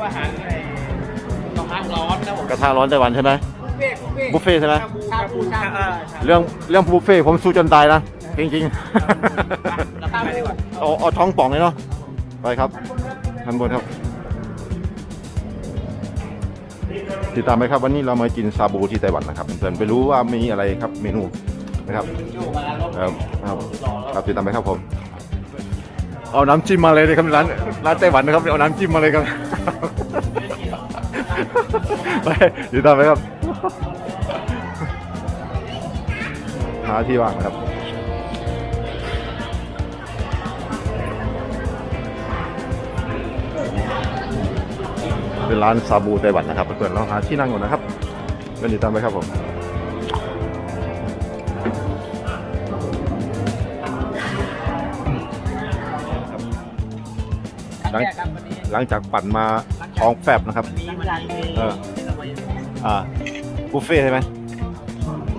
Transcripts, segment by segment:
วิวอาหารในกระทะร้อนนะผมกระทะร้อนไต้หวันใช่ไหม บุฟเฟ่ต์ใช่ไหม ชาบูชาบูชาบูเรื่องเรื่องบุฟเฟ่ต์ผมสู้จนตายนะ จริงเราข้ามไปดีกว่าๆเอาเอาท้องป่องเลยเนาะไปครับทันบนครับ ติดตามไหมครับวันนี้เรามากินซาบูที่ไต้หวันนะครับเพื่อนๆไปรู้ว่ามีอะไรครับเมนูนะครับอยู่มาแล้วครับครับครับติดตามไปครับผม เอาน้ำจิ้มมาเลยนะครับร้านร้านไต้หวันนะครับเอาน้ำจิ้มมาเลยครับ ไปติดตามไปครับ หาที่ว่างนะครับเป็นร้านซาบูไต้หวันนะครับเพื่อนๆเราหาที่นั่งก่อนนะครับก็ติดตามไปครับผมหลังจากปั่นมา ท้องแฟบนะครับวันนี้มันมีเออ อ่าบุฟเฟ่ต์ใช่ไหม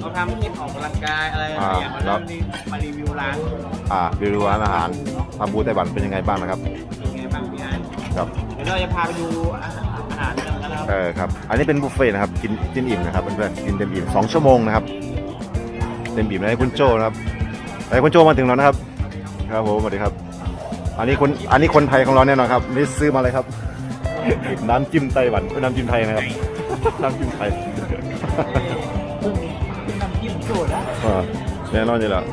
เราทำคลิปออกกำลังกายอะไรอะไรอย่างเงี้ยอ่าแล้วมารีมารีวิวร้านอ่ารีวิวร้านอาหารซาบูไต้หวันเป็นยังไงบ้างนะครับ เป็นไงบ้างพี่ไอ้ครับ เดี๋ยวเราจะพาไปดูอาหารอาหารกันนะครับเออครับ อันนี้เป็นบุฟเฟ่ต์นะครับ กินกินอิ่มนะครับเพื่อนๆ กินเต็มอิ่มสองชั่วโมงนะครับ เต็มอิ่มเลยคุณโจนะครับไอ้คุณโจมาถึงแล้วนะครับ ครับผมสวัสดีครับ อันนี้คน อันนี้คนไทยของเราแน่นอนครับนี่ซื้อมาเลยครับ น้ำจิ้มไต้หวันเป็นน้ำจิ้มไทยนะครับ น้ำจิ้มไทยเพิ่งขึ้ำจิ้มสูตรนะแน่นอนอยู่แล้ว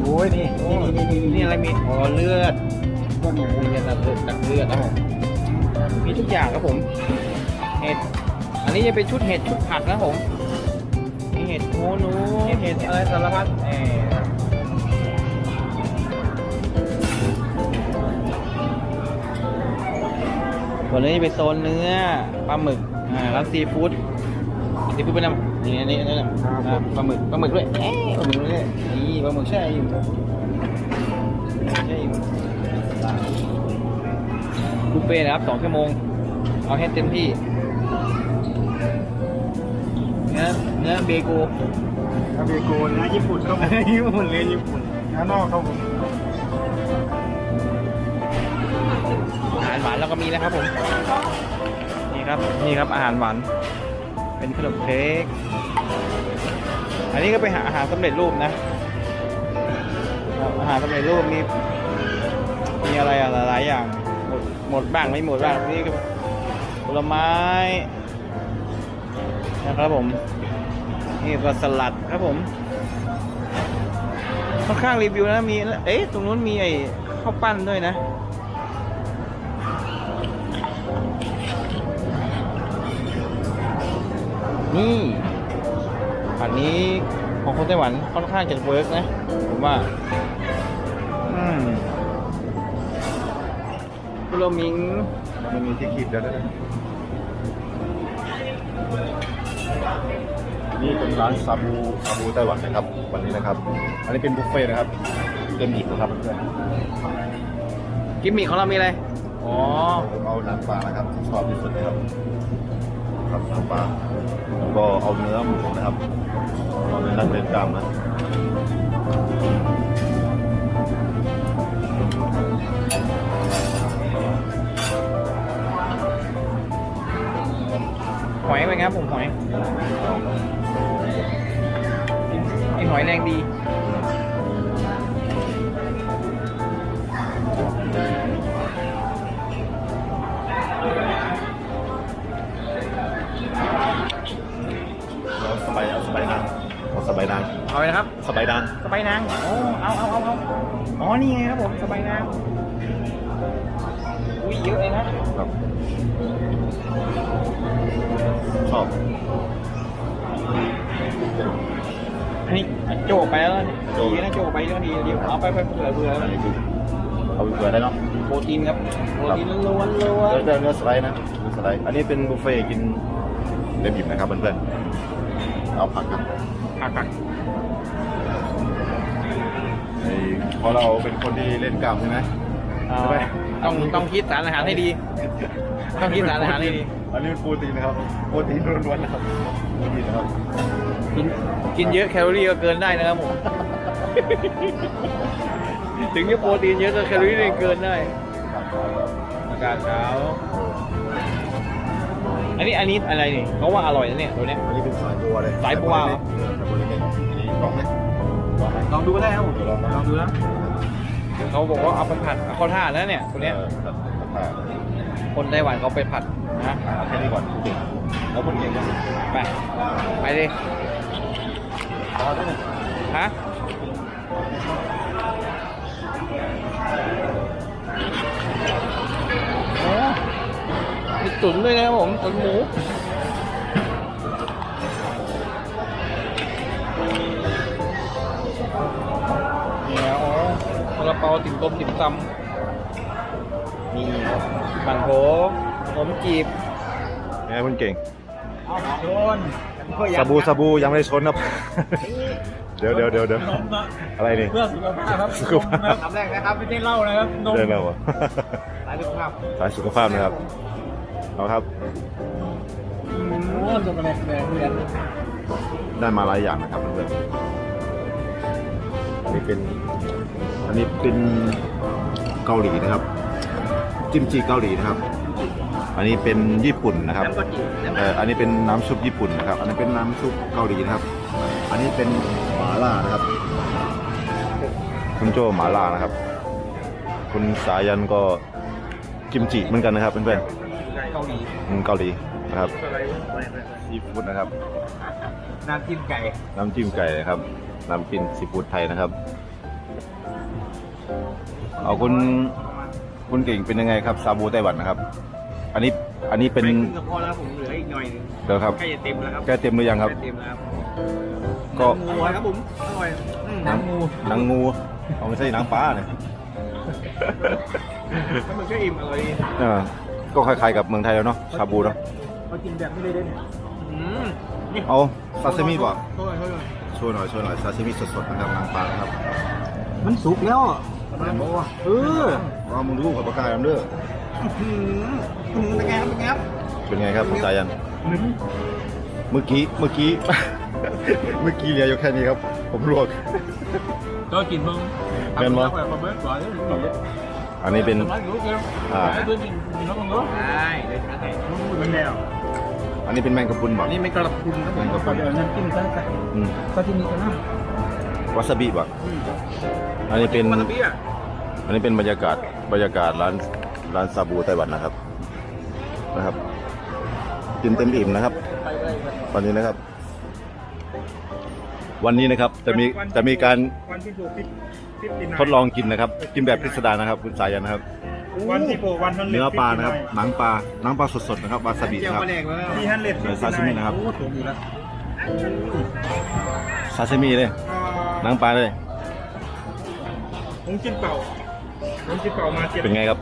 โอ้ยนี่นี่นี่นี่นี่อะไรมีอ๋อเลือดนี่เลือดตัดเลือดตัดเลือดนะผมมีทุกอย่างครับผมเห็ดอันนี้จะเป็นชุดเห็ดชุดผักนะผมมีเห็ดโหนูเห็ดอะไรสารพัดเออ ส่วนนี้เป็นโซนเนื้อปลาหมึกอ่าร้านซีฟู้ดซีฟู้ดเป็นน้ำนี่นี่นี่นะอ่าปลาหมึกปลาหมึกด้วยเอ๊ะปลาหมึกด้วยนี่ปลาหมึกแช่อยู่แช่อยู่บุฟเฟ่ต์นะครับสองชั่วโมง เอาให้เต็มที่เนื้อเนื้อเบโกคาเบโกเนื้อญี่ปุ่นครับผมญี่ปุ่นเลยญี่ปุ่นเนื้อนอกครับผมาหารหวานเราก็มีนะครับผม นี่ครับ นี่ครับอาหารหวาน เป็นขนมเค้ก อันนี้ก็เป็นอาหารสำเร็จรูปนะ อาหารสำเร็จรูปมีมีอะไรอะหลายๆอย่าง หมดหมดบ้างไม่หมดบ้างนี่ก็ผลไม้นะครับผม นี่ก็สลัดครับผม ค่อนข้างรีวิวนะมี เอ๊ะ ตรงนู้นมีไอ้ข้าวปั้นด้วยนะ อันนี้ของคนไต้หวันค่อนข้างจะเวิร์กนะ ผมว่า อืมกุโรมิงมันมีที่ขีดแล้วด้วยนี่เป็นร้านซาบูซาบูไต้หวันนะครับ วันนี้นะครับ อันนี้เป็นบุฟเฟ่ต์นะครับเต็มอิ่มนะครับเพื่อนกิมมิคของเรามีอะไร อ๋อๆผมเอาหนังปลานะครับที่ชอบที่สุดนะครับครับหนังปลาแล้วก็เอาเนื้อหมูนะครับเอาเนื้อนักเล่นกล้ามนะหอยเป็นไงครับผมหอยไอหอยแรงดีสบายายนางเอาไปนะครับ สบายนางสบายนางโอ้เอาเอาเอาเอาอ๋อ นี่ไงครับผม สบายนาง อุ้ยเยอะเลยนะครับ ชอบ อันนี้โจกไปแล้วเนี่ยดีนะโจกไปเรื่องดีเดี๋ยวเอาไปไปเผื่อเผื่ออันนี้คือเอาไปเผื่อได้เนาะ โปรตีนครับ โปรตีนล้วนๆล้วนเนื้อเนื้อสไลด์นะเนื้อสไลด์ อันนี้เป็นบุฟเฟ่ต์กินเต็มอิ่มนะครับเพื่อนๆ เอาผักครับผักผักไเพราะเราเป็นคนที่เล่นกล้ามใช่ไหมเอาต้องต้องคิดสารอาหารให้ดี ต้องคิดสารอาหารให้ดี อันนี้เป็นโปรตีนนะครับโปรตีนล้วนๆนะครับโปรตีนนะครับกินกินเยอะแคลอรี่ก็เกินได้นะครับผม ถึงจะโปรตีนเยอะแต่แคลอรี่เกินได้ อากาศเช้า อันนี้อันนี้อะไรนี่เขาว่าอร่อยนะเนี่ยตัวเนี้ย อันนี้เป็นสายบัวเลยสายบัวเหรอ สายบัวเล็กๆอันนี้ลองไหมลองไหม ลองดูก็ได้ครับผมลองนะลองดูนะเขาบอกว่าเอาไปผัดเอาเข้าท่าแล้วเนี่ยตัวเนี้ยออครับครับคนไต้หวันเขาไปผัดนะเอาแค่นี้ก่อนแล้วคนเก่งยังไปไปดิพอแล้วเนี่ยฮะโอ้มีตุ๋นด้วยนะครับผมตุ๋นหมู ติ่มต้มติ่มซำนี่บันโถขนมจีบไงคนเก่งเอาโดนสบู่สบู่ยังไม่ได้ชนครับ เดี๋ยวเดี๋ยวเดี๋ยวเดี๋ยวอะไรนี่เพื่อสุขภาพครับสุขภาพคำแรกนะครับไม่ใช่เหล้านะครับนมเรื่องแล้วเหรอสายสุขภาพสายสุขภาพนะครับเอาครับโอ้สุขภาพแรงเรียนได้มาหลายอย่างนะครับเพื่อนๆ อันนี้เป็น อันนี้เป็นเกาหลีนะครับ จิมจิเกาหลีนะครับ อันนี้เป็นญี่ปุ่นนะครับน้ำกะทิน้ำเอ่ออันนี้เป็นน้ำซุปญี่ปุ่นนะครับ อันนี้เป็นน้ำซุปเกาหลีนะครับ อันนี้เป็นหมาล่านะครับ คุณโจหมาล่านะครับ คุณสายันก็กิมจิเหมือนกันนะครับเพื่อนเกาหลีๆอืมเกาหลีนะครับซีฟู้ดนะครับ น้ำจิ้มไก่ น้ำจิ้มไก่นะครับ น้ำจิ้มซีฟู้ดไทยนะครับ เอาคุณคุณเก่งเป็นยังไงครับ ซาบูไต้หวันนะครับ อันนี้อันนี้เป็นไม่ครึ่งก็พอแล้วผมเหลืออีกหน่อยหนึงเดี๋ยวครับใกล้จะเต็มแล้วครับแก้เต็มหรือยังครับใกล้เต็มแล้วครับก็อร่อยครับผมอร่อยอืมหนังหนังงูเอาไม่ใช่หนังปลาเนี่ยถ้ามันก็อิ่มอร่อยดีเออก็คล้ายๆกับเมืองไทยแล้วเนาะชาบูเนาะมากินแบบนี้เลยได้เนี่ยอืมนี่เอาซาซิมิก่อน โทษโทษโทษช่วยหน่อยช่วยหน่อยซาซิมิสดๆนะครับหนังปลานะครับมันสุกแล้วอะเออว่ามึงรู้กับปากกาเด้ออืมอืมเป็นไงครับเป็นไงครับเป็นไงครับคุณสายันเมื่อกี้เมื่อกี้ เมื่อกี้เหลืออยู่แค่นี้ครับ ผมลวก ก็กินมึงแม่นบ่แบบมาเบิร์ดก่อนเลยอันนี้เป็น สมัยรู้เกมอ่า เพื่อนกินกินแล้วมึงรู้ได้เลยครับมึงพูดมันแล้ว อันนี้เป็นแมงกะพรุนบอก อันนี้ไม่กระพุนครับผแมมงกะพรุน เดี๋ยวน้ำจิ้มซะใส่อืมซาชิมิกันนะวาซาบิบอกอันนี้เป็นวาซาบิอะอันนี้เป็นบรรยากาศบรรยากาศร้านร้านซาบูไต้หวันนะครับนะครับกินเต็มอิ่มนะครับ วันนี้นะครับ วันนี้นะครับจะมีจะมีการวันที่ถูกพิษพิษกินทดลองกินนะครับ กินแบบพิสดารนะครับ คุณสายันนะครับ วันที่โผล่วันนั้นเนื้อปลานะครับ หนังปลา หนังปลาสดๆนะครับวาซาบิเจียวครับปลาแดกแล้วที่ฮันเลดเนื้อซาซิมินะครับโอ้ถูกอยู่แล้วซาซิมิเลยหนังปลาเลยผมกินเป่าผมกินเป่ามาเจ็ดเป็นไงครับ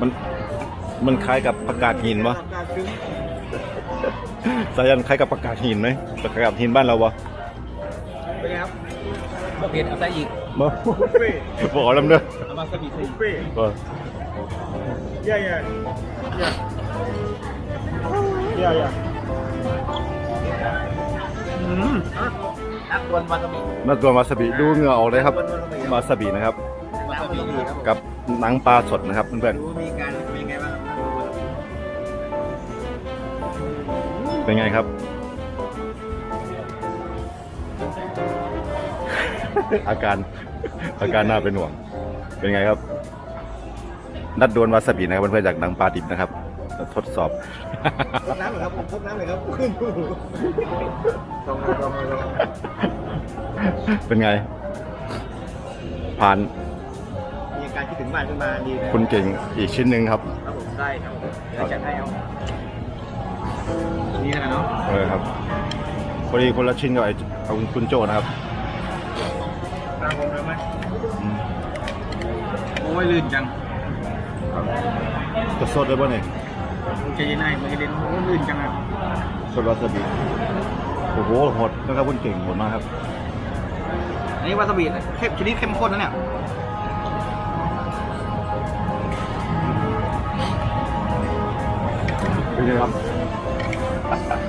มันมันคล้ายกับประกาศหินปะสายันคล้ายกับประกาศหินไหมประกาศหินบ้านเราปะเป็นไงครับบะเผ็ดเอาใส่อีก มาบุฟเฟ่บอกลำเด้อเอามาสบิใส่บุอีฟกเฟ่ก็ย่าย่าย่าย่าย่าอืมนักดวลวาซาบิมาตัววาซาบิดูเหงื่อออกเลยครับวาซาบินะครับ วาซาบิดีครับกับหนังปลาสดนะครับเพื่อนดูมีการเป็นไงบ้างครับ ๆเป็นไงครับ อาการอาการน่าเป็นห่วง เป็นไงครับ นัดดวลวาซาบินะครับเพื่อนๆจากหนังปลาดิบนะครับ ทดสอบทดน้ำหน่อยครับผมทดน้ำหน่อยครับขึ้นต้องมาต้องมาต้องมาเป็นไง ผ่าน มีอาการคิดถึงบ้านขึ้นมาดีนะคุณเก่งอีกชิ้นหนึ่งครับครับผมได้ครับผมเดี๋ยวจัดให้เอานี่นะเนาะเออครับพอดีคนละชิ้นกับไอ้เอาคุณโจนะครับตามผมเลยไหมอืมโอ้ยลื่นจังจะสดเลยป่ะเนี่ยใจเย็นให้ใจเย็นโอ้ยลื่นจังอะสดวาซาบิโอ้โหโหดนะครับคุณเก่งโหดมากครับ อันนี้วาซาบิเข้มชนิดเข้มข้นนะเนี่ยเป็นไงครับ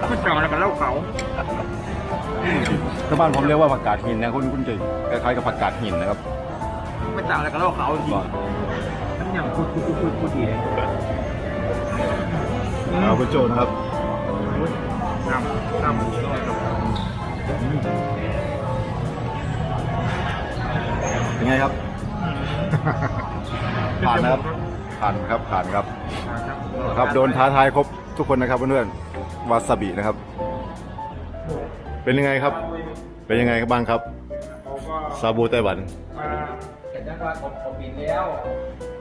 ไม่ต่างอะไรกับเหล้าเขา อถ้าบ้านผมเรียกว่าผักกาดหินนะคุณคุณจะคล้ายๆกับผักกาดหินนะครับไม่ต่างอะไรกับเหล้าขาวจริงทั้งอย่างคุดคุดคุดคุดคุดดีเลยเอาคุณโจนะครับน้ำน้ำดีด้วยครับเป็นไงครับ ผ่านนะครับผ่านครับผ่านครับ ครับโดนท้าทายครบทุกคนนะครับเพื่อนๆวาซาบินะครับ เป็นยังไงครับ เป็นยังไงบ้างครับซาบูไต้หวันเห็นได้ว่าผมผมปิดแล้ว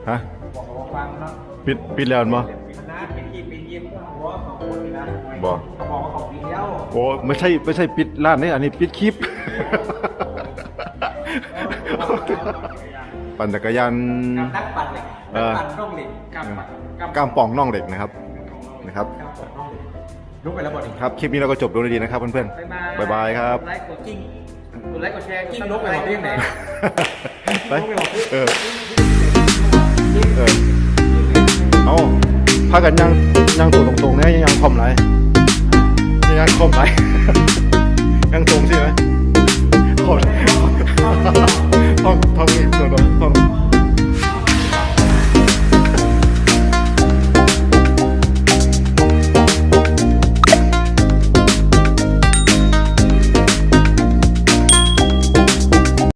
ฮะบอกว่าฟังเนาะปิดปิดแล้วมั้งปิดนะปิดกีปิดยิมหัวสองคนนี่นะบอกเขาบอกว่าเขาปิดแล้วโอ้ไม่ใช่ไม่ใช่ปิดร้านนี่อันนี้ปิดคลิป ปั่นจักรยานกับนักปั่นเหล็กเอนักอปั่นร่องเหล็กกับปั่นกับกล้ามป่องน่องเหล็กนะครับนะครับกับปั่นร่องเหล็ก ลุกไปแล้วบอดี้ครับ คลิปนี้เราก็จบลงด้วยดีนะครับเพื่อนๆบ๊ายบายครับ กดไลค์กดกิ้งกดไลค์กดแชร์กิ้งลุกไปบอกเรื่องไหนไปเออเออเอาพากันยังยังตัวตรงๆเนี่ยยังยังคอมไรยังคอมไรยังตรงใช่ไหมคอมท่องท่องอีกตัวหนึงท่อง